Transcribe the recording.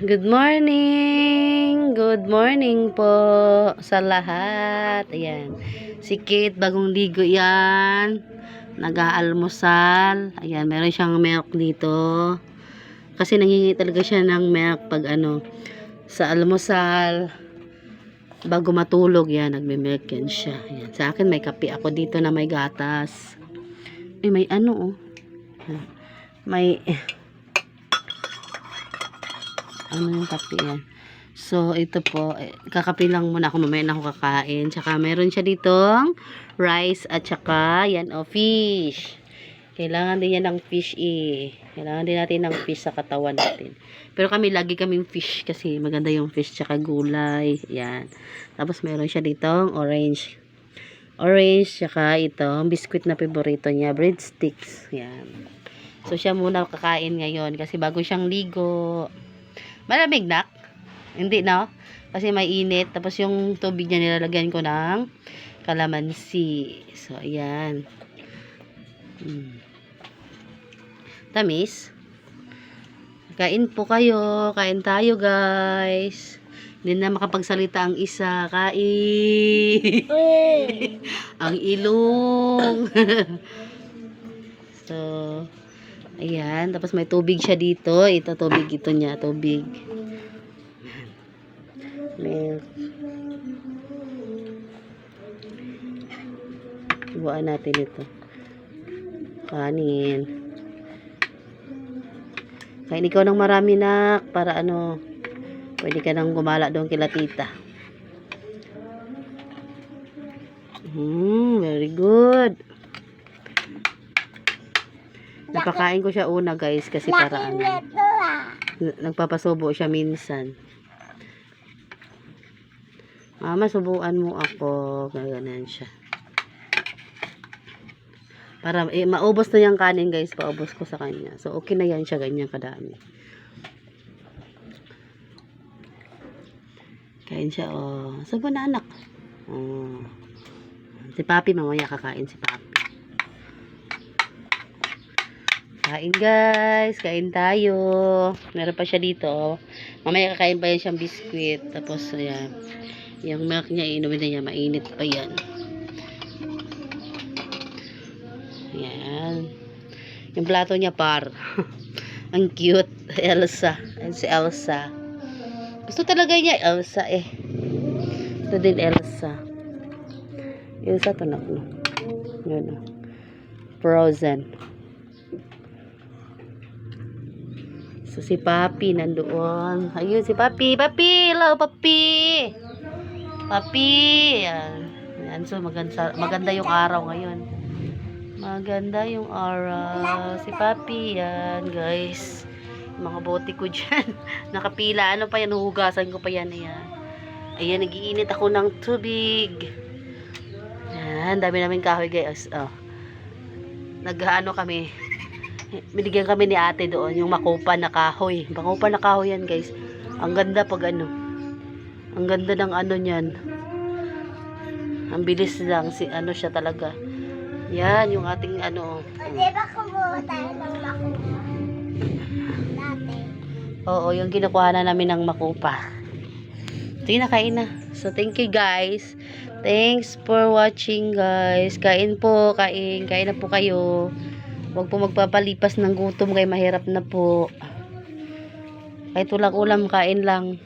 Good morning! Good morning po sa lahat. Ayan. Si Kate, bagong ligo yan. Nag-aalmusal. Ayan, meron siyang milk dito. Kasi nangingi talaga siya ng milk pag ano, sa almusal. Bago matulog, yan, nagme-milk yan siya. Ayan. Sa akin, may kape ako dito na may gatas. Eh, may ano, oh. May, ano yung kape yan. So, ito po, eh, lang muna ako, mamaya na ako kakain. Tsaka, meron siya ditong rice at tsaka, yan, o, fish. Kailangan din yan ng fish, eh. Kailangan din natin ng fish sa katawan natin. Pero kami, lagi kaming fish kasi maganda yung fish tsaka gulay. Yan. Tapos, meron siya ditong orange. Orange, tsaka itong biscuit na paborito niya, breadsticks. Yan. So, siya muna kakain ngayon kasi bago siyang ligo. Malamig na? Hindi, no? Kasi may init. Tapos yung tubig niya nilalagyan ko ng kalamansi. So, ayan. Mm. Tamis. Kain po kayo. Kain tayo, guys. Hindi na makapagsalita ang isa. Kain. ang ilong. so, ayan. Tapos may tubig siya dito. Ito, tubig ito niya. Tubig. Milk. Ibuan natin ito. Kanin. Kain ikaw ng marami nak para ano pwede ka nang gumala doon kila tita. Hmm, very good. Napakain ko siya una guys kasi para ano. Nagpapasubo siya minsan. Mama, subuan mo ako. Gaganan siya. Para eh, maubos na yung kanin guys. Paubos ko sa kanya. So, okay na yan siya. Ganyan kadami. Kain siya, oh. Subo na anak. Oh. Si Papi, mamaya kakain si Papi. Kain guys. Kain tayo. Meron pa siya dito. oh. Mamaya kakain pa yan siyang biskwit. Tapos, ayan. Yung milk niya, inumin na niya. Mainit pa yan. Ayan. Yung plato niya par. Ang cute. Elsa. Ayan si Elsa. Gusto talaga niya Elsa eh. Ito din Elsa. Elsa to no. Yun oh. Frozen. So si Papi nandoon. Ayun si Papi. Papi! Hello Papi! Papi! Yan. Yan. So maganda, maganda yung araw ngayon. Maganda yung araw. Si Papi yan guys. Mga bote ko dyan. Nakapila. Ano pa yan? Huhugasan ko pa yan. Ayan. Ayan. Nagiinit ako ng tubig. Yan. Dami namin kahoy guys. Oh. Nag-ano kami. Binigyan kami ni ate doon. Yung makupa na kahoy. Makupa na kahoy yan guys. Ang ganda pag ano. Ang ganda ng ano niyan. Ang bilis lang. Si, ano siya talaga. Yan. Yung ating ano. Pwede ba kumuha tayo ng makuha? Dati. Oo, yung kinukuha na namin ng makupa. Sige na, kain na. So, thank you guys. Thanks for watching guys. Kain po, kain. Kain na po kayo. Huwag po magpapalipas ng gutom kay mahirap na po. Kahit walang ulam, kain lang.